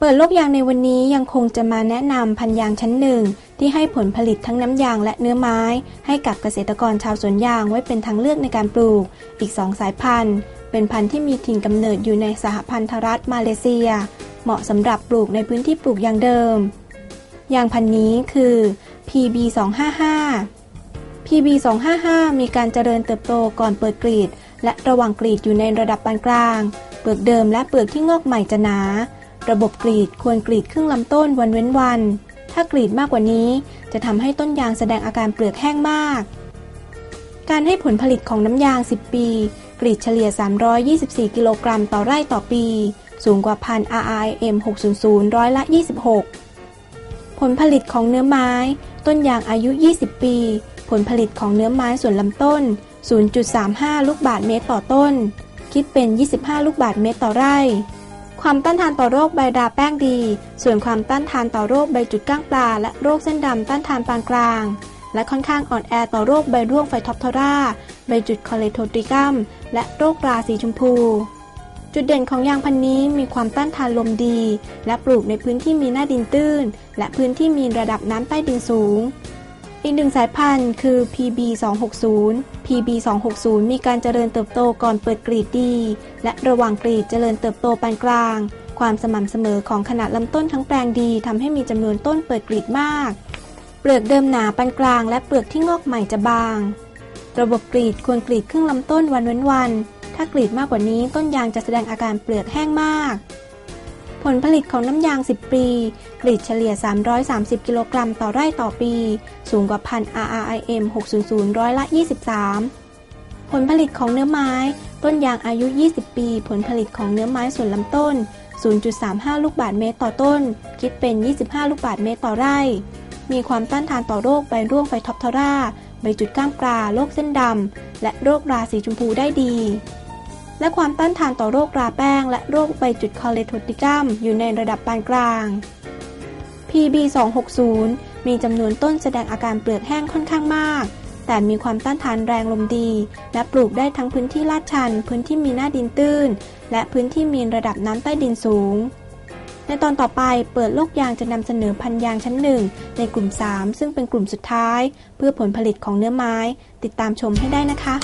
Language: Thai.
เปิดโลกยางในวันนี้ยังคงจะมาแนะนำพันยางชั้นหนึ่ง ที่ให้ผลผลิตทั้งน้ำยางและเนื้อไม้ ให้กับเกษตรกรชาวสวนยางไว้เป็นทางเลือกในการปลูก อีก2สายพันธุ์ เป็นพันธุ์ที่มีถิ่นกำเนิดอยู่ในสหพันธรัฐมาเลเซีย เหมาะสำหรับปลูกในพื้นที่ปลูกยางเดิม ยางพันธุ์นี้คือ PB 255 PB 255มีการเจริญเติบโตก่อนเปิดกรีด และระหว่างกรีดอยู่ในระดับปานกลาง เปลือกเดิมและเปลือกที่งอกใหม่จะหนา ระบบกรีดควรกรีดครึ่งลำต้นวันเว้นวัน ถ้ากรีดมากกว่านี้จะทำให้ต้นยางแสดงอาการเปลือกแห้งมาก การให้ผลผลิตของน้ำยาง 10 ปี กรีดเฉลี่ย 324 กิโลกรัมต่อไร่ต่อปี สูงกว่าพัน RIM 600 ร้อยละ 26 ผลผลิตของเนื้อไม้ ต้นยางอายุ 20 ปี ผลผลิตของเนื้อไม้ส่วนลำต้น 0.35 ลูกบาทเมตรต่อต้น คิดเป็น 25 ลูกบาทเมตรต่อไร่ ความต้านทานต่อโรคใบดาแป้งดี ส่วนความต้านทานต่อโรคใบจุดก้างปลา และโรคเส้นดำต้านทานปานกลาง และค่อนข้างอ่อนแอต่อโรคใบร่วงไฟท็อปทอราใบจุดคอเลโทติกัม และโรคราสีชมพู จุดเด่นของยางพันนี้มีความต้านทานลมดี และปลูกในพื้นที่มีหน้าดินตื้น และพื้นที่มีระดับน้ำใต้ดินสูง อีกหนึ่งสายพันธุ์คือ PB 260 PB 260 มีการเจริญเติบโตก่อนเปิดกรีดดี และระหว่างกรีดเจริญเติบโตปานกลาง ความสม่ำเสมอของขนาดลำต้นทั้งแปลงดีทำให้มีจำนวนต้นเปิดกรีดมาก เปลือกเดิมหนาปานกลาง และเปลือกที่งอกใหม่จะบาง ระบบกรีดควรกรีดครึ่งลำต้นวันเว้นวัน ถ้ากรีดมากกว่านี้ต้นยางจะแสดงอาการเปลือกแห้งมาก ผลผลิตของน้ำยาง 10 ปีกรีดเฉลี่ย 330 กิโลกรัมต่อไร่ต่อปี สูงกว่าพัน RRIM 600 ร้อยละ 23 ผลผลิตของเนื้อไม้ ต้นยางอายุ 20 ปี ผลผลิตของเนื้อไม้ส่วนลำต้น 0.35 ลูกบาทเมตรต่อต้น คิดเป็น 25 ลูกบาทเมตรต่อไร่ มีความต้านทานต่อโรคใบร่วงไฟท็อปทอราใบจุดก้ามกราโรคเส้นดำ และโรคราสีชมพูได้ดี และความต้านทานต่อโรคราแป้ง และโรคใบจุดคอเลโทติกัมอยู่ในระดับปานกลาง PB 260 มีจำนวนต้นแสดงอาการเปลือกแห้งค่อนข้างมาก แต่มีความต้านทานแรงลมดี และปลูกได้ทั้งพื้นที่ลาดชัน พื้นที่มีหน้าดินตื้น และพื้นที่มีระดับน้ำใต้ดินสูง ในตอนต่อไปเปิดโลกยางจะนำเสนอพันยางชั้นหนึ่งในกลุ่ม 3 ซึ่งเป็นกลุ่มสุดท้าย เพื่อผลผลิตของเนื้อไม้ ติดตามชมให้ได้นะคะ